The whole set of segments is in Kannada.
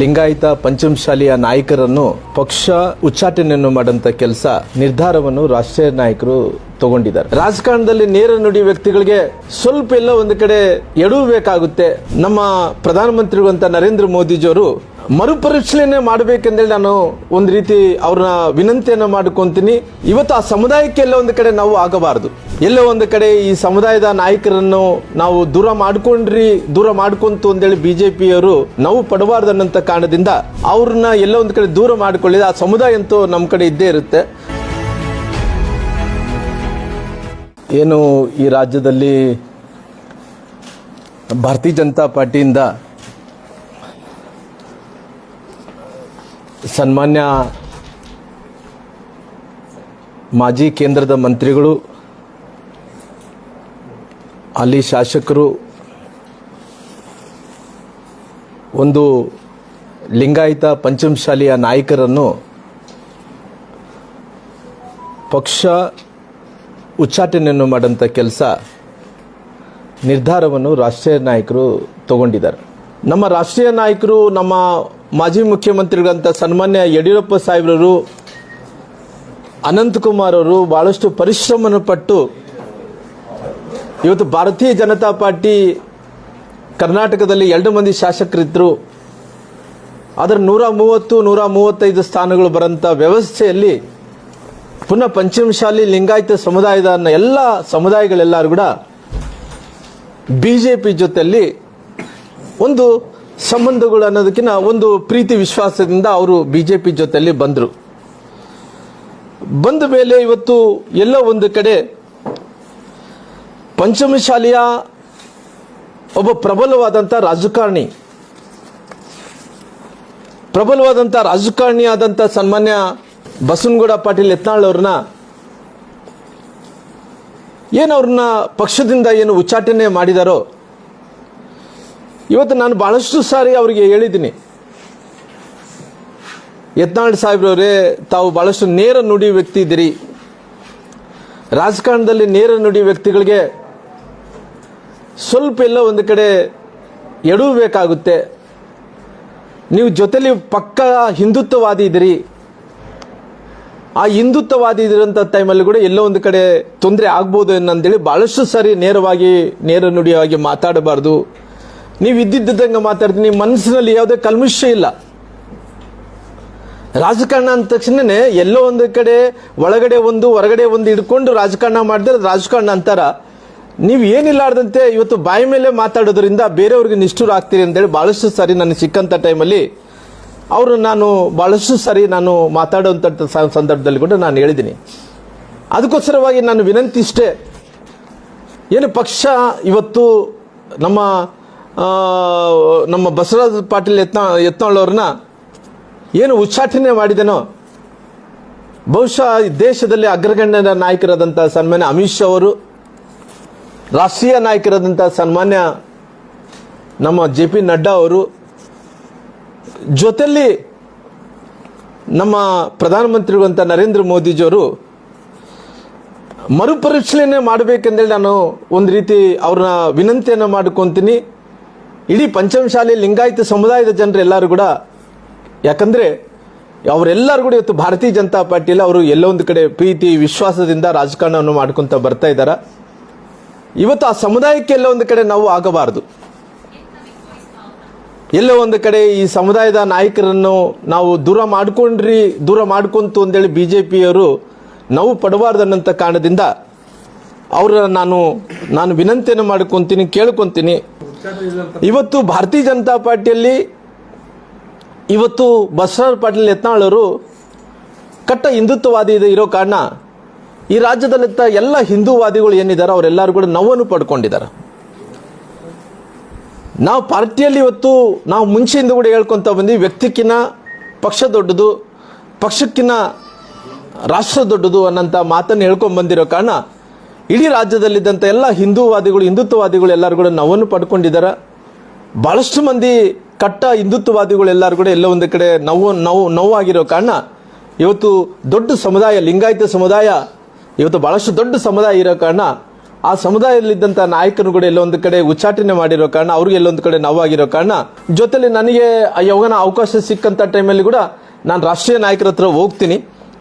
ಲಿಂಗಾಯತ ಪಂಚಮಶಾಲಿಯ ನಾಯಕರನ್ನು ಪಕ್ಷ ಉಚ್ಚಾಟನೆಯನ್ನು ಮಾಡಂತ ಕೆಲಸ ನಿರ್ಧಾರವನ್ನು ರಾಷ್ಟ್ರೀಯ ನಾಯಕರು ತಗೊಂಡಿದ್ದಾರೆ. ರಾಜಕಾರಣದಲ್ಲಿ ನೇರ ನುಡಿ ವ್ಯಕ್ತಿಗಳಿಗೆ ಸ್ವಲ್ಪ ಎಲ್ಲ ಒಂದು ಕಡೆ ಎಡವಬೇಕಾಗುತ್ತೆ ನಮ್ಮ ಪ್ರಧಾನಮಂತ್ರಿಗಳಂತ ನರೇಂದ್ರ ಮೋದಿಜಿಯವರು ಮರುಪರಿಶೀಲನೆ ಮಾಡಬೇಕೆಂದೇಳಿ ನಾನು ಒಂದು ರೀತಿ ಅವ್ರನ್ನ ವಿನಂತಿಯನ್ನು ಮಾಡ್ಕೊಂತೀನಿ. ಇವತ್ತು ಆ ಸಮುದಾಯಕ್ಕೆಲ್ಲ ಒಂದು ಕಡೆ ನಾವು ಆಗಬಾರದು. ಎಲ್ಲೋ ಒಂದು ಕಡೆ ಈ ಸಮುದಾಯದ ನಾಯಕರನ್ನು ನಾವು ದೂರ ಮಾಡ್ಕೊಂಡ್ರಿ, ದೂರ ಮಾಡ್ಕೊಂತು ಅಂತೇಳಿ ಬಿಜೆಪಿಯವರು ನಾವು ಪಡಬಾರ್ದು ಅನ್ನೋಂಥ ಕಾರಣದಿಂದ ಅವ್ರನ್ನ ಎಲ್ಲ ಒಂದು ಕಡೆ ದೂರ ಮಾಡ್ಕೊಳ್ಳಿದ. ಆ ಸಮುದಾಯ ಅಂತೂ ನಮ್ಮ ಕಡೆ ಇದ್ದೇ ಇರುತ್ತೆ. ಏನು ಈ ರಾಜ್ಯದಲ್ಲಿ ಭಾರತೀಯ ಜನತಾ ಪಾರ್ಟಿಯಿಂದ ಸನ್ಮಾನ್ಯ ಮಾಜಿ ಕೇಂದ್ರದ ಮಂತ್ರಿಗಳು, ಅಲ್ಲಿ ಶಾಸಕರು, ಒಂದು ಲಿಂಗಾಯತ ಪಂಚಮಶಾಲಿಯ ನಾಯಕರನ್ನು ಪಕ್ಷ ಉಚ್ಚಾಟನೆಯನ್ನು ಮಾಡಂಥ ಕೆಲಸ ನಿರ್ಧಾರವನ್ನು ರಾಷ್ಟ್ರೀಯ ನಾಯಕರು ತಗೊಂಡಿದ್ದಾರೆ. ನಮ್ಮ ರಾಷ್ಟ್ರೀಯ ನಾಯಕರು ನಮ್ಮ ಮಾಜಿ ಮುಖ್ಯಮಂತ್ರಿಗಳಂತ ಸನ್ಮಾನ್ಯ ಯಡಿಯೂರಪ್ಪ ಸಾಹೇಬ್ರವರು ಅನಂತಕುಮಾರ್ ಅವರು ಬಹಳಷ್ಟು ಪರಿಶ್ರಮವನ್ನು ಪಟ್ಟು ಇವತ್ತು ಭಾರತೀಯ ಜನತಾ ಪಾರ್ಟಿ ಕರ್ನಾಟಕದಲ್ಲಿ ಎರಡು ಮಂದಿ ಶಾಸಕರಿದ್ದರು ಅದರ ನೂರ ಮೂವತ್ತು, ನೂರ ಮೂವತ್ತೈದು ಸ್ಥಾನಗಳು ಬರೋಂಥ ವ್ಯವಸ್ಥೆಯಲ್ಲಿ ಪುನಃ ಪಂಚಮಶಾಲಿ ಲಿಂಗಾಯತ ಸಮುದಾಯದ ಎಲ್ಲ ಸಮುದಾಯಗಳೆಲ್ಲರೂ ಕೂಡ ಬಿ ಜೆ ಪಿ ಜೊತೆಯಲ್ಲಿ ಒಂದು ಸಂಬಂಧಗಳು ಅನ್ನೋದಕ್ಕಿಂತ ಒಂದು ಪ್ರೀತಿ ವಿಶ್ವಾಸದಿಂದ ಅವರು ಬಿ ಜೆ ಪಿ ಜೊತೆಯಲ್ಲಿ ಬಂದರು. ಬಂದ ಮೇಲೆ ಇವತ್ತು ಎಲ್ಲ ಒಂದು ಕಡೆ ಪಂಚಮಶಾಲಿಯ ಒಬ್ಬ ಪ್ರಬಲವಾದಂಥ ರಾಜಕಾರಣಿ ಪ್ರಬಲವಾದಂಥ ರಾಜಕಾರಣಿ ಆದಂಥ ಸನ್ಮಾನ್ಯ ಬಸವನಗೌಡ ಪಾಟೀಲ್ ಯತ್ನಾಳ್ ಅವ್ರನ್ನ ಏನು ಅವ್ರನ್ನ ಪಕ್ಷದಿಂದ ಏನು ಉಚ್ಚಾಟನೆ ಮಾಡಿದಾರೋ ಇವತ್ತು ನಾನು ಬಹಳಷ್ಟು ಸಾರಿ ಅವರಿಗೆ ಹೇಳಿದ್ದೀನಿ. ಯತ್ನಾಳ್ ಸಾಹೇಬ್ರವರೇ, ತಾವು ಬಹಳಷ್ಟು ನೇರ ನುಡಿ ವ್ಯಕ್ತಿ ಇದ್ದೀರಿ. ರಾಜಕಾರಣದಲ್ಲಿ ನೇರ ನುಡಿ ವ್ಯಕ್ತಿಗಳಿಗೆ ಸ್ವಲ್ಪ ಎಲ್ಲ ಒಂದು ಕಡೆ ಎಡವಬೇಕಾಗುತ್ತೆ ನೀವು ಜೊತೆಲಿ ಪಕ್ಕ ಹಿಂದುತ್ವವಾದಿ ಇದ್ದೀರಿ. ಆ ಹಿಂದುತ್ವವಾದಿ ಇದ್ದಿರೋಂಥ ಟೈಮಲ್ಲಿ ಕೂಡ ಎಲ್ಲೋ ಒಂದು ಕಡೆ ತೊಂದರೆ ಆಗ್ಬೋದು ಅಂತೇಳಿ ಭಾಳಷ್ಟು ಸಾರಿ ನೇರವಾಗಿ, ನೇರ ನುಡಿಯಾಗಿ ಮಾತಾಡಬಾರ್ದು. ನೀವು ಇದ್ದಿದ್ದಂಗೆ ಮಾತಾಡ್ತೀನಿ, ನಿಮ್ಮ ಮನಸ್ಸಿನಲ್ಲಿ ಯಾವುದೇ ಕಲ್ಮಶ ಇಲ್ಲ. ರಾಜಕಾರಣ ಅಂದ ತಕ್ಷಣನೇ ಎಲ್ಲೋ ಒಂದು ಕಡೆ, ಒಳಗಡೆ ಒಂದು, ಹೊರಗಡೆ ಒಂದು ಇಟ್ಕೊಂಡು ರಾಜಕಾರಣ ಮಾಡಿದ್ರೆ ರಾಜಕಾರಣ ಅಂತಾರ. ನೀವು ಏನಿಲ್ಲಾರ್ದಂತೆ ಇವತ್ತು ಬಾಯಿ ಮೇಲೆ ಮಾತಾಡೋದ್ರಿಂದ ಬೇರೆಯವ್ರಿಗೆ ನಿಷ್ಠುರ ಆಗ್ತೀರಿ ಅಂತೇಳಿ ಬಹಳಷ್ಟು ಸಾರಿ ನನಗೆ ಸಿಕ್ಕಂಥ ಟೈಮಲ್ಲಿ ಅವರು ನಾನು ಬಹಳಷ್ಟು ಸಾರಿ ನಾನು ಮಾತಾಡುವಂಥ ಸ- ಸಂದರ್ಭದಲ್ಲಿ ಕೂಡ ನಾನು ಹೇಳಿದ್ದೀನಿ. ಅದಕ್ಕೋಸ್ಕರವಾಗಿ ನಾನು ವಿನಂತಿ ಇಷ್ಟೇ. ಏನು ಪಕ್ಷ ಇವತ್ತು ನಮ್ಮ ನಮ್ಮ ಬಸವರಾಜ ಪಾಟೀಲ್ ಎತ್ನ ಯತ್ನಾಳ್ ಏನು ಉಚ್ಚಾಟನೆ ಮಾಡಿದನೋ, ಬಹುಶಃ ದೇಶದಲ್ಲಿ ಅಗ್ರಗಣ್ಯ ನಾಯಕರಾದಂಥ ಸನ್ಮಾನ್ಯ ಅಮಿತ್ ಶಾ ಅವರು, ರಾಷ್ಟ್ರೀಯ ನಾಯಕರಾದಂಥ ಸನ್ಮಾನ್ಯ ನಮ್ಮ ಜೆ ಪಿ ನಡ್ಡಾ ಅವರು ಜೊತೆಯಲ್ಲಿ ನಮ್ಮ ಪ್ರಧಾನಮಂತ್ರಿಗಳಂತ ನರೇಂದ್ರ ಮೋದಿಜಿಯವರು ಮರುಪರಿಶೀಲನೆ ಮಾಡಬೇಕೆಂದೇಳಿ ನಾನು ಒಂದು ರೀತಿ ಅವ್ರನ್ನ ವಿನಂತಿಯನ್ನು ಮಾಡ್ಕೊತೀನಿ. ಇಡೀ ಪಂಚಮಶಾಲಿ ಲಿಂಗಾಯತ ಸಮುದಾಯದ ಜನರು ಎಲ್ಲರೂ ಕೂಡ, ಯಾಕಂದರೆ ಅವರೆಲ್ಲರೂ ಕೂಡ ಇವತ್ತು ಭಾರತೀಯ ಜನತಾ ಪಾರ್ಟಿಯಲ್ಲಿ ಅವರು ಎಲ್ಲೊಂದು ಕಡೆ ಪ್ರೀತಿ, ವಿಶ್ವಾಸದಿಂದ ರಾಜಕಾರಣವನ್ನು ಮಾಡ್ಕೊಂತ ಬರ್ತಾ ಇದ್ದಾರೆ ಇವತ್ತು ಆ ಸಮುದಾಯಕ್ಕೆ ಎಲ್ಲ ಒಂದು ಕಡೆ ನಾವು ಆಗಬಾರದು. ಎಲ್ಲೋ ಒಂದು ಕಡೆ ಈ ಸಮುದಾಯದ ನಾಯಕರನ್ನು ನಾವು ದೂರ ಮಾಡ್ಕೊಂಡ್ರಿ, ದೂರ ಮಾಡ್ಕೊಂತು ಅಂತೇಳಿ ಬಿ ಜೆ ಪಿಯವರು ನಾವು ಪಡಬಾರ್ದನ್ನಂಥ ಕಾರಣದಿಂದ ಅವರ ನಾನು ನಾನು ವಿನಂತಿಯನ್ನು ಮಾಡ್ಕೊತೀನಿ, ಕೇಳ್ಕೊತೀನಿ. ಇವತ್ತು ಭಾರತೀಯ ಜನತಾ ಪಾರ್ಟಿಯಲ್ಲಿ ಇವತ್ತು ಬಸವರಾಜ ಪಾಟೀಲ್ ಯತ್ನಾಳರು ಕಟ್ಟ ಹಿಂದುತ್ವವಾದಿ ಇರೋ ಕಾರಣ ಈ ರಾಜ್ಯದಲ್ಲಿದ್ದ ಎಲ್ಲ ಹಿಂದೂವಾದಿಗಳು ಏನಿದ್ದಾರೆ ಅವರೆಲ್ಲರೂ ಕೂಡ ನೋವನ್ನು ಪಡ್ಕೊಂಡಿದ್ದಾರೆ. ನಾವು ಪಾರ್ಟಿಯಲ್ಲಿ ಇವತ್ತು ನಾವು ಮುಂಚೆಯಿಂದ ಕೂಡ ಹೇಳ್ಕೊತ ಬಂದು ವ್ಯಕ್ತಿಕ್ಕಿನ್ನ ಪಕ್ಷ ದೊಡ್ಡದು, ಪಕ್ಷಕ್ಕಿನ್ನ ರಾಷ್ಟ್ರ ದೊಡ್ಡದು ಅನ್ನೋಂಥ ಮಾತನ್ನು ಹೇಳ್ಕೊಂಡು ಬಂದಿರೋ ಕಾರಣ ಇಡೀ ರಾಜ್ಯದಲ್ಲಿದ್ದಂಥ ಎಲ್ಲ ಹಿಂದೂವಾದಿಗಳು, ಹಿಂದುತ್ವವಾದಿಗಳು ಎಲ್ಲರೂ ಕೂಡ ನೋವನ್ನು ಪಡ್ಕೊಂಡಿದ್ದಾರೆ. ಬಹಳಷ್ಟು ಮಂದಿ ಕಟ್ಟ ಹಿಂದುತ್ವವಾದಿಗಳು ಎಲ್ಲರೂ ಕೂಡ ಎಲ್ಲ ಒಂದು ಕಡೆ ನೋವು ನೋವು, ನೋವಾಗಿರೋ ಕಾರಣ ಇವತ್ತು ದೊಡ್ಡ ಸಮುದಾಯ, ಲಿಂಗಾಯತ ಸಮುದಾಯ ಇವತ್ತು ಬಹಳಷ್ಟು ದೊಡ್ಡ ಸಮುದಾಯ ಇರೋ ಕಾರಣ ಆ ಸಮುದಾಯದಲ್ಲಿದ್ದಂಥ ನಾಯಕರು ಕೂಡ ಎಲ್ಲೊಂದು ಕಡೆ ಉಚ್ಚಾಟನೆ ಮಾಡಿರೋ ಕಾರಣ ಅವ್ರಿಗೆ ಎಲ್ಲೊಂದು ಕಡೆ ನೋವಾಗಿರೋ ಕಾರಣ ಜೊತೆಲಿ ನನಗೆ ಯಾವಾಗನ ಅವಕಾಶ ಸಿಕ್ಕಂಥ ಟೈಮಲ್ಲಿ ಕೂಡ ನಾನು ರಾಷ್ಟ್ರೀಯ ನಾಯಕರ ಹತ್ರ ಹೋಗ್ತೀನಿ,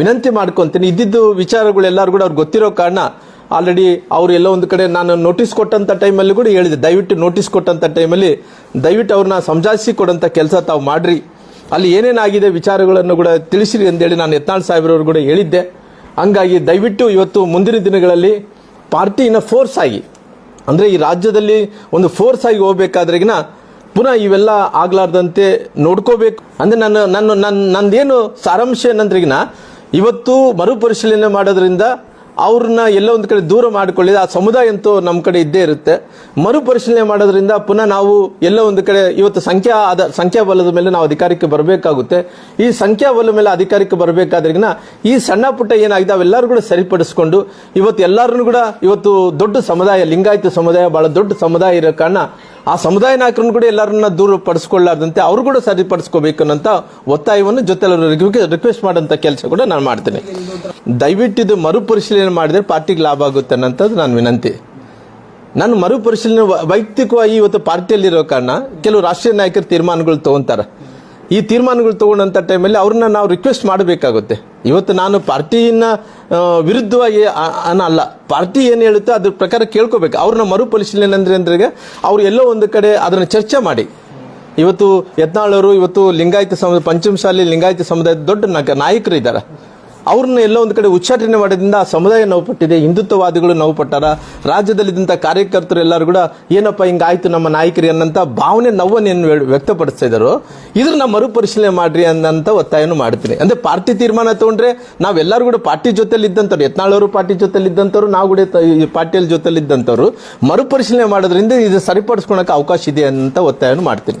ವಿನಂತಿ ಮಾಡ್ಕೊತೀನಿ. ಇದ್ದಿದ್ದು ವಿಚಾರಗಳು ಎಲ್ಲರೂ ಕೂಡ ಅವ್ರಿಗೆ ಗೊತ್ತಿರೋ ಕಾರಣ ಆಲ್ರೆಡಿ ಅವರು ಎಲ್ಲ ಒಂದು ಕಡೆ ನಾನು ನೋಟಿಸ್ ಕೊಟ್ಟಂತ ಟೈಮಲ್ಲಿ ಕೂಡ ಹೇಳಿದೆ. ದಯವಿಟ್ಟು ನೋಟಿಸ್ ಕೊಟ್ಟಂತ ಟೈಮಲ್ಲಿ ದಯವಿಟ್ಟು ಅವ್ರನ್ನ ಸಮಜಾಯಿಸಿ ಕೊಡಂತ ಕೆಲಸ ತಾವು ಮಾಡ್ರಿ. ಅಲ್ಲಿ ಏನೇನಾಗಿದೆ ವಿಚಾರಗಳನ್ನು ಕೂಡ ತಿಳಿಸಿರಿ ಅಂತೇಳಿ ನಾನು ಯತ್ನಾಳ್ ಸಾಹೇಬ್ರವ್ರು ಕೂಡ ಹೇಳಿದ್ದೆ. ಹಂಗಾಗಿ ದಯವಿಟ್ಟು ಇವತ್ತು ಮುಂದಿನ ದಿನಗಳಲ್ಲಿ ಪಾರ್ಟಿನ ಫೋರ್ಸ್ ಆಗಿ, ಅಂದ್ರೆ ಈ ರಾಜ್ಯದಲ್ಲಿ ಒಂದು ಫೋರ್ಸ್ ಆಗಿ ಹೋಗ್ಬೇಕಾದ್ರೆಗಿನ ಪುನಃ ಇವೆಲ್ಲ ಆಗ್ಲಾರ್ದಂತೆ ನೋಡ್ಕೋಬೇಕು. ಅಂದ್ರೆ ನನ್ನ ನನ್ನ ನನ್ನ, ನಂದೇನು ಸಾರಾಂಶ ಏನಂದ್ರೆಗಿನ ಇವತ್ತು ಮರುಪರಿಶೀಲನೆ ಮಾಡೋದ್ರಿಂದ ಅವ್ರನ್ನ ಎಲ್ಲೋ ಒಂದು ಕಡೆ ದೂರ ಮಾಡಿಕೊಳ್ಳಿದ ಆ ಸಮುದಾಯ ಅಂತೂ ನಮ್ಮ ಕಡೆ ಇದ್ದೇ ಇರುತ್ತೆ. ಮರುಪರಿಶೀಲನೆ ಮಾಡೋದ್ರಿಂದ ಪುನಃ ನಾವು ಎಲ್ಲೋ ಒಂದು ಕಡೆ ಇವತ್ತು ಸಂಖ್ಯಾ ಆದ ಸಂಖ್ಯಾಬಲದ ಮೇಲೆ ನಾವು ಅಧಿಕಾರಕ್ಕೆ ಬರಬೇಕಾಗುತ್ತೆ. ಈ ಸಂಖ್ಯಾಬಲ ಮೇಲೆ ಅಧಿಕಾರಕ್ಕೆ ಬರಬೇಕಾದ್ರಿಗಿನ ಈ ಸಣ್ಣ ಪುಟ್ಟ ಏನಾಗಿದೆ ಅವೆಲ್ಲರೂ ಕೂಡ ಸರಿಪಡಿಸ್ಕೊಂಡು ಇವತ್ತು ಎಲ್ಲರನ್ನು ಕೂಡ ಇವತ್ತು ದೊಡ್ಡ ಸಮುದಾಯ, ಲಿಂಗಾಯತ ಸಮುದಾಯ, ಬಹಳ ದೊಡ್ಡ ಸಮುದಾಯ ಇರೋ ಕಾರಣ ಆ ಸಮುದಾಯ ನಾಯಕರನ್ನು ಕೂಡ ಎಲ್ಲರನ್ನ ದೂರ ಪಡಿಸ್ಕೊಳ್ಳಾರ್ದಂತೆ ಅವರು ಕೂಡ ಸರಿಪಡಿಸ್ಕೋಬೇಕು ಅನ್ನೋಂಥ ಒತ್ತಾಯವನ್ನು ಜೊತೆ ರಿಕ್ವೆಸ್ಟ್ ಮಾಡೋಂಥ ಕೆಲಸ ಕೂಡ ನಾನು ಮಾಡ್ತೇನೆ. ದಯವಿಟ್ಟು ಇದು ಮರುಪರಿಶೀಲನೆ ಮಾಡಿದರೆ ಪಾರ್ಟಿಗೆ ಲಾಭ ಆಗುತ್ತೆ ಅನ್ನೋಂಥದ್ದು ನಾನು ವಿನಂತಿ. ನಾನು ಮರುಪರಿಶೀಲನೆ ವೈಯಕ್ತಿಕವಾಗಿ ಇವತ್ತು ಪಾರ್ಟಿಯಲ್ಲಿರೋ ಕಾರಣ ಕೆಲವು ರಾಷ್ಟ್ರೀಯ ನಾಯಕರು ತೀರ್ಮಾನಗಳು ತೊಗೊತಾರೆ. ಈ ತೀರ್ಮಾನಗಳು ತೊಗೊಂಡಂಥ ಟೈಮಲ್ಲಿ ಅವ್ರನ್ನ ನಾವು ರಿಕ್ವೆಸ್ಟ್ ಮಾಡಬೇಕಾಗುತ್ತೆ. ಇವತ್ತು ನಾನು ಪಾರ್ಟಿಯನ್ನ ವಿರುದ್ಧವಾಗಿ ಅನ್ನಲ್ಲ ಪಾರ್ಟಿ ಏನು ಹೇಳುತ್ತೋ ಅದ್ರ ಪ್ರಕಾರ ಕೇಳ್ಕೋಬೇಕು. ಅವ್ರನ್ನ ಮರುಪರಿಶೀಲನೆ ಅಂದ್ರೆ ಅಂದ್ರೆ ಅವ್ರು ಎಲ್ಲೋ ಒಂದು ಕಡೆ ಅದನ್ನ ಚರ್ಚೆ ಮಾಡಿ. ಇವತ್ತು ಯತ್ನಾಳವರು ಇವತ್ತು ಲಿಂಗಾಯತ ಸಮುದಾಯ ಪಂಚಮಶಾಲಿ ಲಿಂಗಾಯತ ಸಮುದಾಯದ ದೊಡ್ಡ ನಾಯಕರು ಇದ್ದಾರೆ ಅವ್ರನ್ನ ಎಲ್ಲೋ ಒಂದು ಕಡೆ ಉಚ್ಚಾಟನೆ ಮಾಡೋದ್ರಿಂದ ಸಮುದಾಯ ನೋವು ಪಟ್ಟಿದೆ, ಹಿಂದುತ್ವವಾದಿಗಳು ನೋವು ಪಟ್ಟಾರ. ರಾಜ್ಯದಲ್ಲಿದ್ದಂಥ ಕಾರ್ಯಕರ್ತರು ಎಲ್ಲರೂ ಕೂಡ ಏನಪ್ಪ ಹಿಂಗಾಯ್ತು ನಮ್ಮ ನಾಯಕರಿ ಅನ್ನಂತ ಭಾವನೆ ನೋವನ್ನು ವ್ಯಕ್ತಪಡಿಸ್ತಾ ಇದ್ರನ್ನ ಮರುಪರಿಶೀಲನೆ ಮಾಡ್ರಿ ಅನ್ನಂತ ಒತ್ತಾಯನೂ ಮಾಡ್ತೀನಿ. ಅಂದ್ರೆ ಪಾರ್ಟಿ ತೀರ್ಮಾನ ತಗೊಂಡ್ರೆ ನಾವೆಲ್ಲರೂ ಕೂಡ ಪಾರ್ಟಿ ಜೊತೆಲಿ ಇದ್ದಂಥವ್ರು ಯತ್ನಾಳವರು ಪಾರ್ಟಿ ಜೊತೆಲಿ ಇದ್ದಂಥವ್ರು ನಾವು ಕೂಡ ಪಾರ್ಟಿಯಲ್ಲಿ ಜೊತೆಲಿ ಇದ್ದಂಥವ್ರು ಮರುಪರಿಶೀಲನೆ ಮಾಡೋದ್ರಿಂದ ಇದು ಸರಿಪಡಿಸ್ಕೊಳಕ್ಕೆ ಅವಕಾಶ ಇದೆ ಅಂತ ಒತ್ತಾಯನೂ ಮಾಡ್ತೀನಿ.